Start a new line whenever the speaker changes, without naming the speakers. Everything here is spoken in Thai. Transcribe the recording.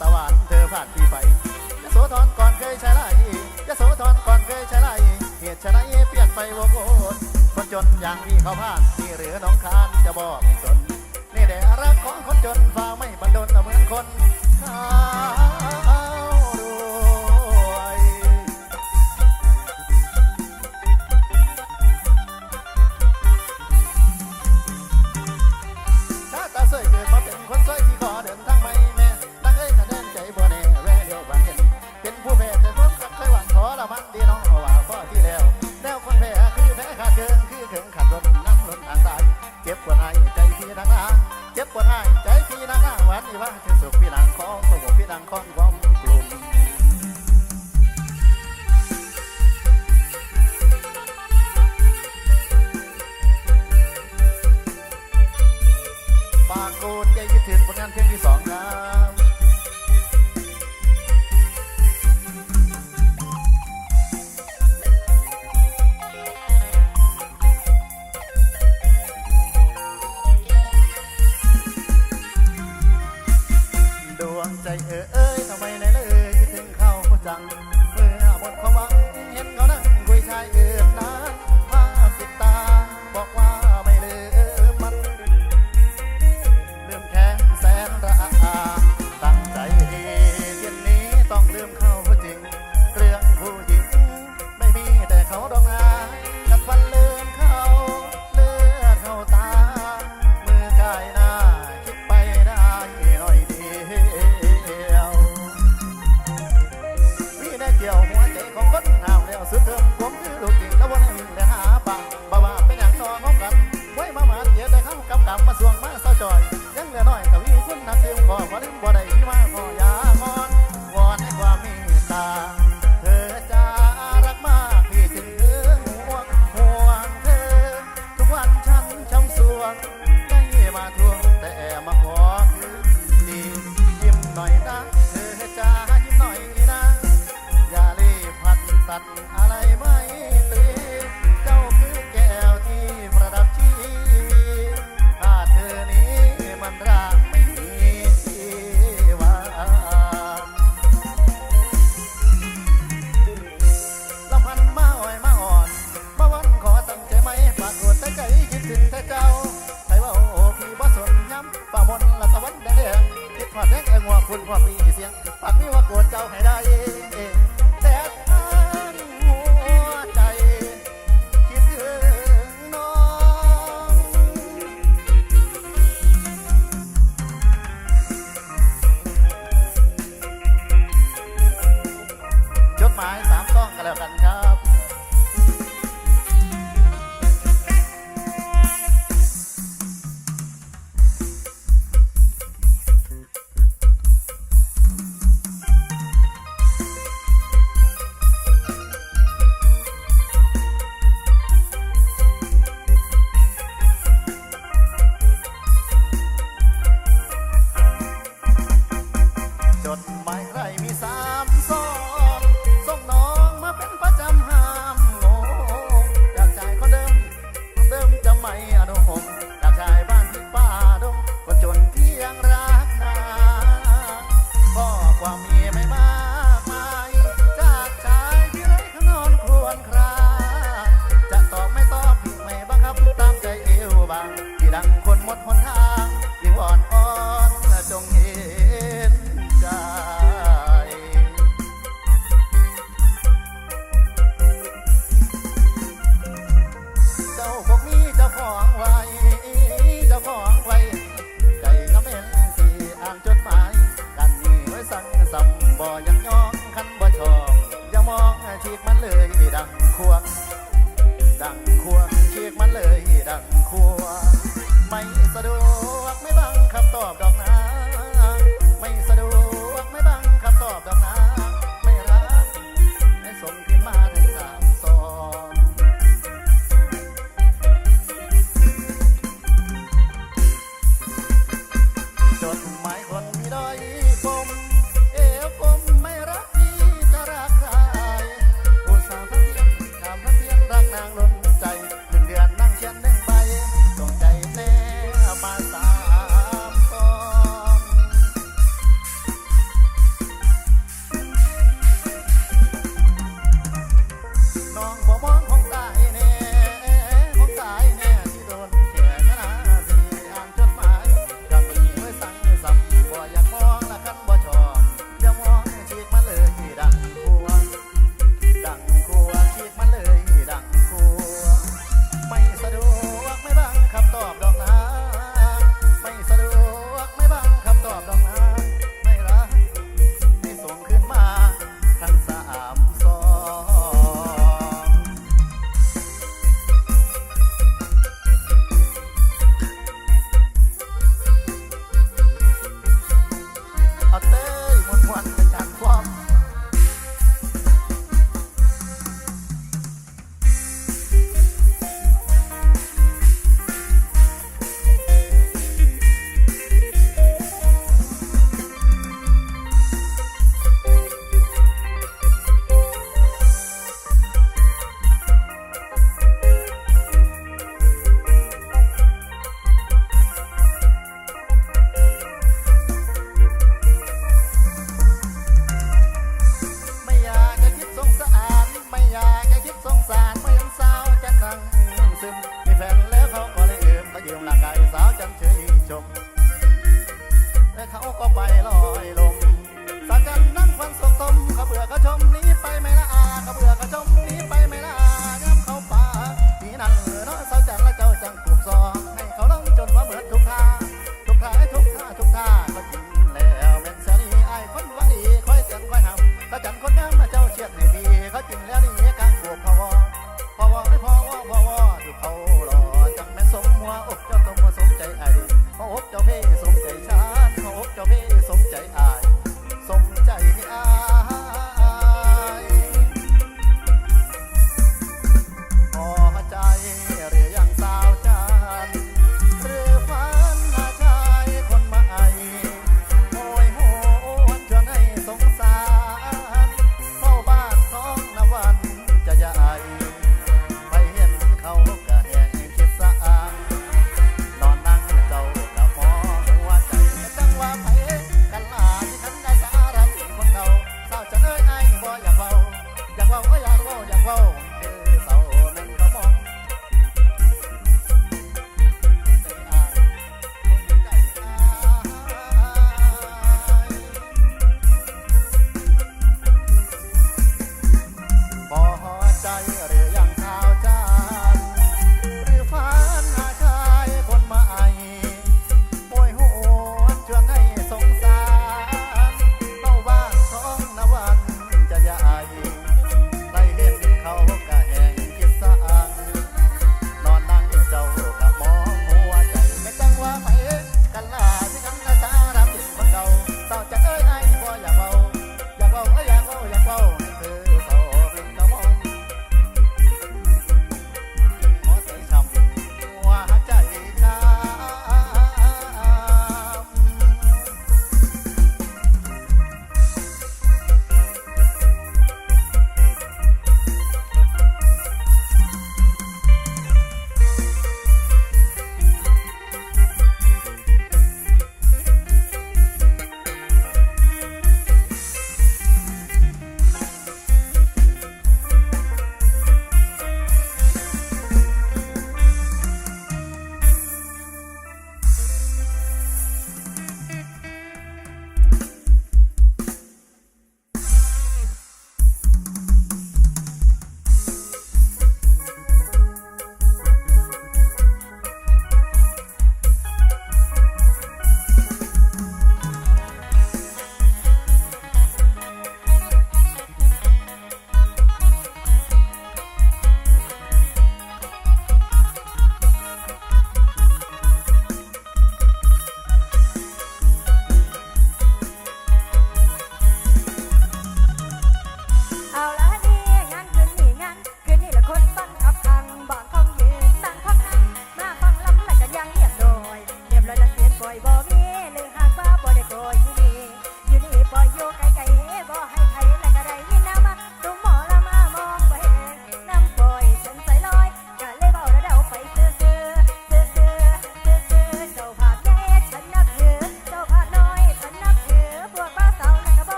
สวรรค์เธอผ่านที่ไฟยะโสธรก่อนเคยใช้ไรยะโสธรก่อนเคยใช้ไรเหตุฉะไรเปลี่ยนไปโวกวนคนจนอย่างนี้เขาผ่านนี่หรือน้องคานจะบอกไม่สนนี่แต่รักของคนจนฟ้าไม่บันดลเหมือนคนขา 天地房 หนทางวิงวอน